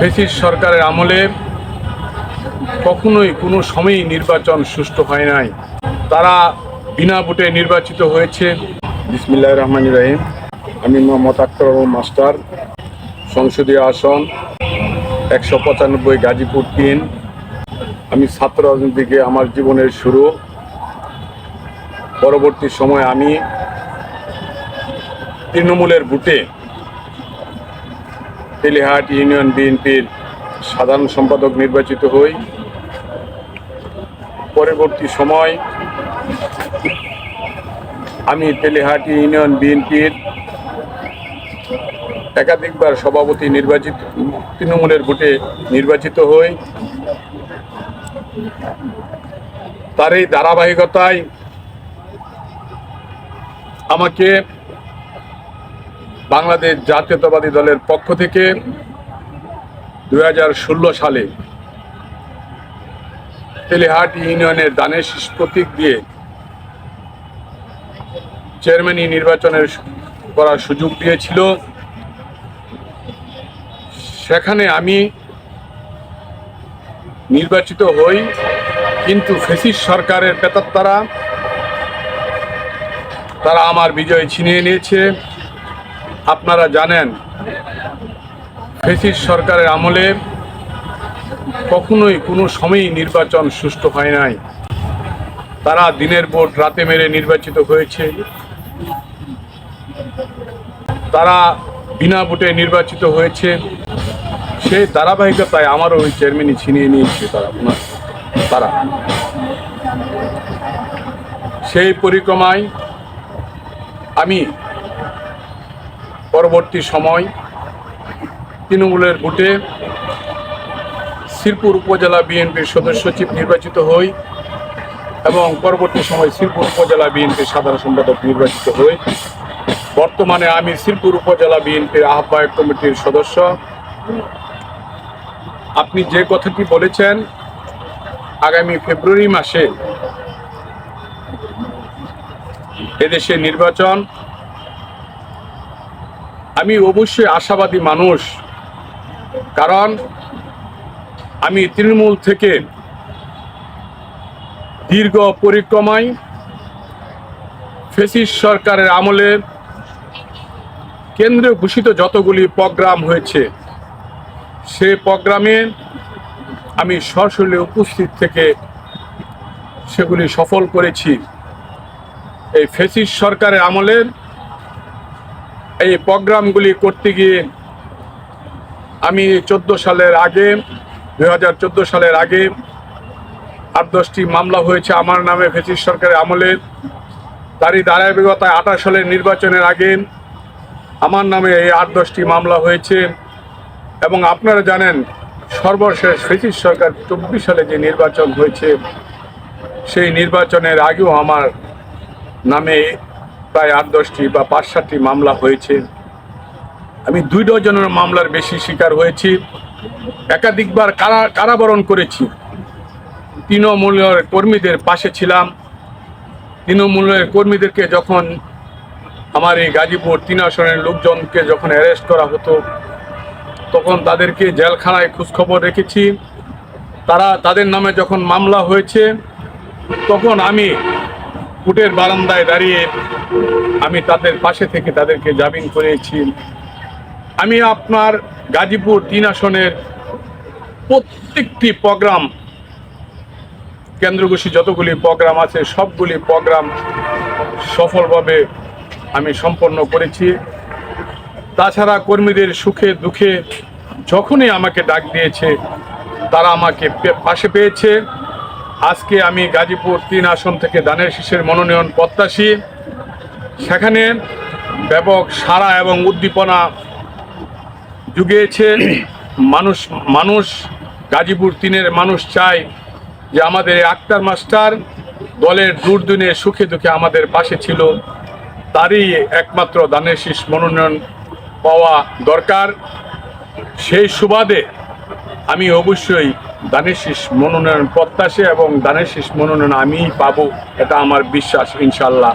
ফেসিস সরকারের আমলে কখনোই কোনো সময়ই নির্বাচন সুষ্ঠু হয় নাই। তারা বিনা ভোটে নির্বাচিত হয়েছে। বিসমিল্লাহ রহমান রাহিম। আমি মোহাম্মদ আক্তার মাস্টার, সংসদীয় আসন, একশো পঁচানব্বই গাজীপুর তিন। আমি ছাত্র রাজনীতিকে আমার জীবনের শুরু। পরবর্তী সময় আমি তৃণমূলের বুটে তেলিহাট ইউনিয়ন বিএনপির সাধারণ সম্পাদক নির্বাচিত হই। পরবর্তী সময় আমি তেলিহাট ইউনিয়ন বিএনপির একাধিকবার সভাপতি নির্বাচিত, তৃণমূলের ভোটে নির্বাচিত হই। তার এই ধারাবাহিকতায় আমাকে বাংলাদেশ জাতীয়তাবাদী দলের পক্ষ থেকে দু হাজার ষোলো সালে তেলিহাট ইউনিয়নের দানের প্রতীক দিয়ে চেয়ারম্যানি নির্বাচনের করার সুযোগ দিয়েছিল। সেখানে আমি নির্বাচিত হই, কিন্তু ফেসিস সরকারের পেতাত্তারা, তারা আমার বিজয় ছিনিয়ে নিয়েছে। আপনারা জানেন, ফেসিস সরকারের আমলে কখনোই কোনো সময়ই নির্বাচন সুষ্ঠু হয় নাই। তারা দিনের ভোট রাতে মেরে নির্বাচিত হয়েছে। তারা বিনা ভোটে নির্বাচিত হয়েছে। সেই ধারাবাহিকতায় আমারও ওই চেয়ারম্যানই ছিনিয়ে নিয়েছে তারা তারা। সেই পরিক্রমায় আমি পরবর্তী সময় তৃণমূলের ভোটে শিরপুর উপজেলা বিএনপির সদস্য সচিব নির্বাচিত হই এবং পরবর্তী সময় শিরপুর উপজেলা বিএনপির সাধারণ সম্পাদক নির্বাচিত হই। বর্তমানে আমি শিরপুর উপজেলা বিএনপির আহ্বায়ক কমিটির সদস্য। আপনি যে কথাটি বলেছেন, আগামী ফেব্রুয়ারি মাসে এদেশে নির্বাচন আমি অবশ্যই আশাবাদী মানুষ, কারণ আমি তৃণমূল থেকে দীর্ঘ পরিক্রমায় ফেসিস সরকারের আমলে কেন্দ্রে ঘোষিত যতগুলি প্রোগ্রাম হয়েছে, সে প্রোগ্রামে আমি সরাসরি উপস্থিত থেকে সেগুলি সফল করেছি। এই ফেসিস সরকারের আমলের এই প্রোগ্রামগুলি করতে গিয়ে আমি চোদ্দ সালের আগে, দুই হাজার চোদ্দ সালের আগে আট দশটি মামলা হয়েছে আমার নামে ফেসিস সরকারের আমলে। তারই ধারাবাহিকতায় আঠাশ সালের নির্বাচনের আগে আমার নামে এই আট দশটি মামলা হয়েছে। এবং আপনারা জানেন, সর্বশেষ ফেসিস সরকার চব্বিশ সালে যে নির্বাচন হয়েছে, সেই নির্বাচনের আগেও আমার নামে প্রায় আট, দশটি বা পাঁচ, সাতটি মামলা হয়েছে। আমি দুই ডজনের মামলার বেশি শিকার হয়েছি। একাধিকবার কারা, কারাবরণ করেছি। তৃণমূলের কর্মীদের পাশে ছিলাম। তৃণমূলের কর্মীদেরকে যখন আমার এই গাজীপুর তিন আসনের লোকজনকে যখন অ্যারেস্ট করা হতো, তখন তাদেরকে জেলখানায় খোঁজখবর রেখেছি। তারা, তাদের নামে যখন মামলা হয়েছে, তখন আমি কোর্টের বারান্দায় দাঁড়িয়ে আমি তাদের পাশে থেকে তাদেরকে জামিন করেছি। আমি আপনার গাজীপুর তিন আসনের প্রত্যেকটি প্রোগ্রাম, কেন্দ্রঘোষী যতগুলি প্রোগ্রাম আছে, সবগুলি প্রোগ্রাম সফলভাবে আমি সম্পন্ন করেছি। তাছাড়া কর্মীদের সুখে দুঃখে যখনই আমাকে ডাক দিয়েছে, তারা আমাকে পাশে পেয়েছে। আজকে আমি গাজীপুর তিন আসন থেকে দানের শীষের মনোনয়ন প্রত্যাশী। সেখানে ব্যাপক সারা এবং উদ্দীপনা জুগিয়েছে। মানুষ মানুষ, গাজীপুর তিনের মানুষ চায় যে আমাদের আক্তার মাস্টার দলের দুর্দিনে সুখে দুঃখে আমাদের পাশে ছিল। তারই একমাত্র দানের শীষ মনোনয়ন পাওয়া দরকার। সেই সুবাদে আমি অবশ্যই দানের শীষ মনোনয়ন প্রত্যাশী এবং দানের শীষ মনোনয়ন আমিই পাবো এটা আমার বিশ্বাস ইনশাল্লাহ